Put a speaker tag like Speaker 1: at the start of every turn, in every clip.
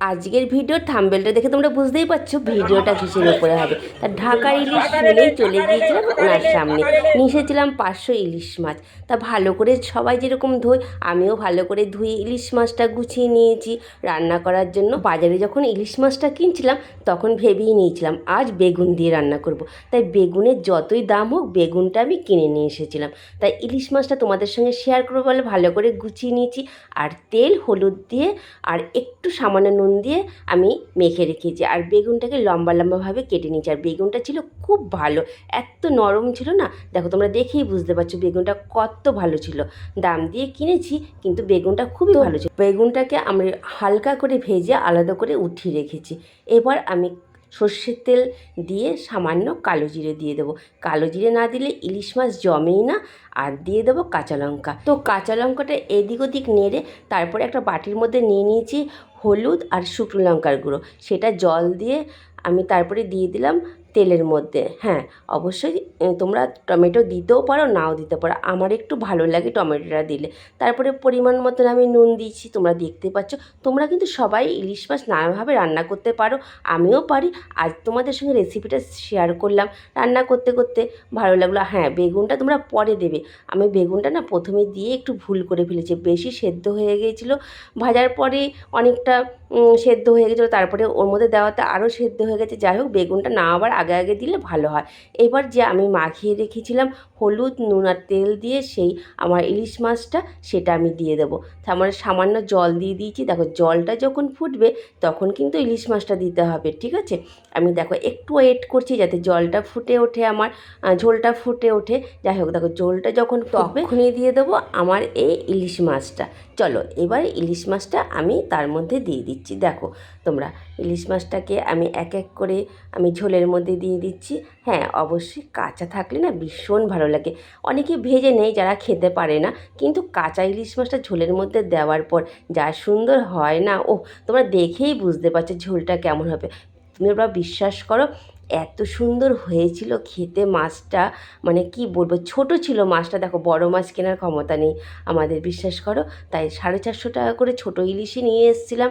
Speaker 1: আজকের ভিডিওর থাম্বেলটা দেখে তোমরা বুঝতেই পারছ ভিডিওটা কিসের উপরে হবে? তা ঢাকা ইলিশ শুনেই চলে গিয়েছিলাম ওনার সামনে। নিয়ে এসেছিলাম পাঁচশো ইলিশ মাছ। তা ভালো করে সবাই যেরকম ধোয়, আমিও ভালো করে ধুয়ে ইলিশ মাছটা গুছিয়ে নিয়েছি। রান্না করার জন্য বাজারে যখন ইলিশ মাছটা কিনছিলাম, তখন ভেবেই নিয়েছিলাম, আজ বেগুন দিয়ে রান্না করব। তাই বেগুনের যতই দাম হোক, বেগুনটা আমি কিনে নিয়ে এসেছিলাম। তাই ইলিশ মাছটা তোমাদের সঙ্গে শেয়ার করব বলে ভালো করে গুছিয়ে নিয়েছি। আর তেল, হলুদ দিয়ে, আর একটু সামান্য নুন দিয়ে আমি মেখে রেখেছি। আর বেগুনটাকে লম্বা লম্বাভাবে কেটে নিয়েছি। আর বেগুনটা ছিল খুব ভালো এত নরম ছিল না। দেখো তোমরা দেখেই বুঝতে পারছ বেগুনটা কত ভালো ছিল। দাম দিয়ে কিনেছি কিন্তু বেগুনটা খুবই ভালো ছিল। বেগুনটাকে আমি হালকা করে ভেজে আলাদা করে উঠিয়ে রেখেছি। এবার আমি সর্ষের তেল দিয়ে সামান্য কালো জিরে দিয়ে দেবো। কালো জিরে না দিলে ইলিশ মাছ জমেই না, আর দিয়ে দেবো কাঁচা লঙ্কা। তো কাঁচা লঙ্কাটা এদিক ওদিক নেড়ে তারপরে একটা বাটির মধ্যে নিয়ে নিয়েছি হলুদ আর শুকনো লঙ্কার গুঁড়ো। সেটা জল দিয়ে আমি তারপরে দিয়ে দিলাম তেলের মধ্যে হ্যাঁ। অবশ্যই তোমরা টমেটো দিতেও পারো, নাও দিতে পারো। আমার একটু ভালো লাগে টমেটোটা দিলে। তারপরে পরিমাণ মতন আমি নুন দিয়েছি, তোমরা দেখতে পাচ্ছ। তোমরা কিন্তু সবাই ইলিশ মাছ নানাভাবে রান্না করতে পারো, আমিও পারি। আজ তোমাদের সঙ্গে রেসিপিটা শেয়ার করলাম। রান্না করতে করতে ভালো লাগল। হ্যাঁ বেগুনটা তোমরা পরে দেবে। আমি বেগুনটা না প্রথমে দিয়ে একটু ভুল করে ফেলেছি। বেশি সেদ্ধ হয়ে গিয়েছিল ভাজার পরে অনেকটা সেদ্ধ হয়ে গেছিল। তারপরে ওর মধ্যে দেওয়াতে আরও সেদ্ধ হয়ে গেছে। যাই হোক, বেগুনটা না আবার আগে আগে আগে দিলে ভালো হয়। এবার যে আমি মাখিয়ে রেখেছিলাম হলুদ নুন আর তেল দিয়ে সেই আমার ইলিশ মাছটা সেটা আমি দিয়ে দেবো। তারপরে সামান্য জল দিয়ে দিয়েছি। দেখো জলটা যখন ফুটবে তখন কিন্তু ইলিশ মাছটা দিতে হবে ঠিক আছে? আমি দেখো একটু ওয়েট করছি যাতে জলটা ফুটে ওঠে আমার ঝোলটা ফুটে ওঠে। যাই হোক দেখো ঝোলটা যখন তখনই দিয়ে দেবো আমার এই ইলিশ মাছটা। চলো এবার ইলিশ মাছটা আমি তার মধ্যে দিয়ে দিচ্ছি। দেখো তোমরা ইলিশ মাছটাকে আমি এক এক করে আমি ঝোলের মধ্যে দিয়ে দিচ্ছি। হ্যাঁ অবশ্যই কাঁচা থাকলে না ভীষণ ভালো লাগে। অনেকে ভেজে নেয় যারা খেতে পারে না। কিন্তু কাঁচা ইলিশ মাছটা ঝোলের মধ্যে দেওয়ার পর যা সুন্দর হয় না ও তোমরা দেখেই বুঝতে পারছ ঝোলটা কেমন হবে। তুমি ওরা বিশ্বাস করো, এত সুন্দর হয়েছিল খেতে মাছটা মানে কি বলব, ছোট ছিল মাছটা। দেখো, বড় মাছ কেনার ক্ষমতা নেই আমাদের, বিশ্বাস করো। তাই সাড়ে চারশো টাকা করে ছোটো ইলিশই নিয়ে এসেছিলাম।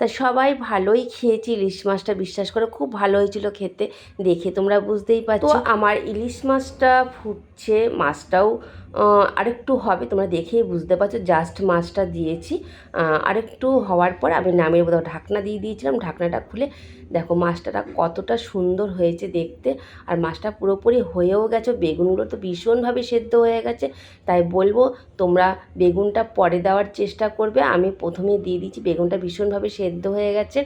Speaker 1: তা সবাই ভালোই খেয়েছি ইলিশ মাছটা বিশ্বাস করে খুব ভালো হয়েছিল খেতে। দেখে তোমরা বুঝতেই পারছ। আমার ইলিশ মাছটা ফুটছে মাছটাও আরেকটু হবে, তোমরা দেখেই বুঝতে পারছ জাস্ট মাছটা দিয়েছি। আরেকটু হওয়ার পর আমি নামের মধ্যে ঢাকনা দিয়ে দিয়েছিলাম, ঢাকনাটা খুলে দেখো মাছটা কতটা সুন্দর হয়েছে দেখতে। আর মাছটা পুরোপুরি হয়েও গেছে, বেগুনগুলো তো ভীষণভাবে সেদ্ধ হয়ে গেছে। তাই বলব, তোমরা বেগুনটা পরে দেওয়ার চেষ্টা করবে। আমি প্রথমে দিয়ে দিচ্ছি বেগুনটা ভীষণভাবে সেদ্ধ হয়ে গেছে।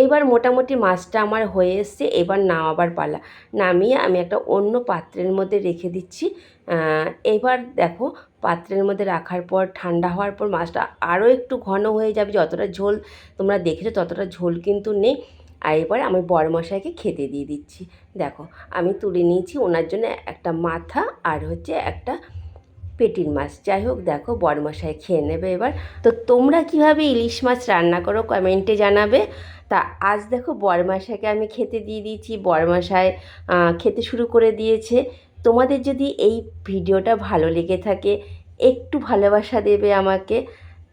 Speaker 1: এইবার মোটামুটি মাছটা আমার হয়ে এসছে, এবার নামাবার পালা। নামিয়ে আমি একটা অন্য পাত্রের মধ্যে রেখে দিচ্ছি। এবার দেখো, পাত্রের মধ্যে রাখার পর, ঠান্ডা হওয়ার পর মাছটা আরও একটু ঘন হয়ে যাবে। যতটা ঝোল তোমরা দেখেছ, ততটা ঝোল কিন্তু নেই। আর এবার আমি বড়মশাইকে খেতে দিয়ে দিচ্ছি। দেখো, আমি তুলে নিয়েছি ওনার জন্য একটা মাথা আর হচ্ছে একটা পেটির মাছ। যাই হোক, দেখো বড়মশাই খেয়ে নেবে এবার। তো তোমরা কীভাবে ইলিশ মাছ রান্না করো কমেন্টে জানাবে। তা আজ দেখো বড়মশাইকে আমি খেতে দিয়ে দিয়েছি। বড়মশাই খেতে শুরু করে দিয়েছে। তোমাদের যদি এই ভিডিওটা ভালো লেগে থাকে, একটু ভালোবাসা দেবে আমাকে,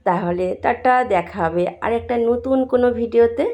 Speaker 1: তাহলে টাটা, দেখা হবে আর একটা নতুন কোনো ভিডিওতে।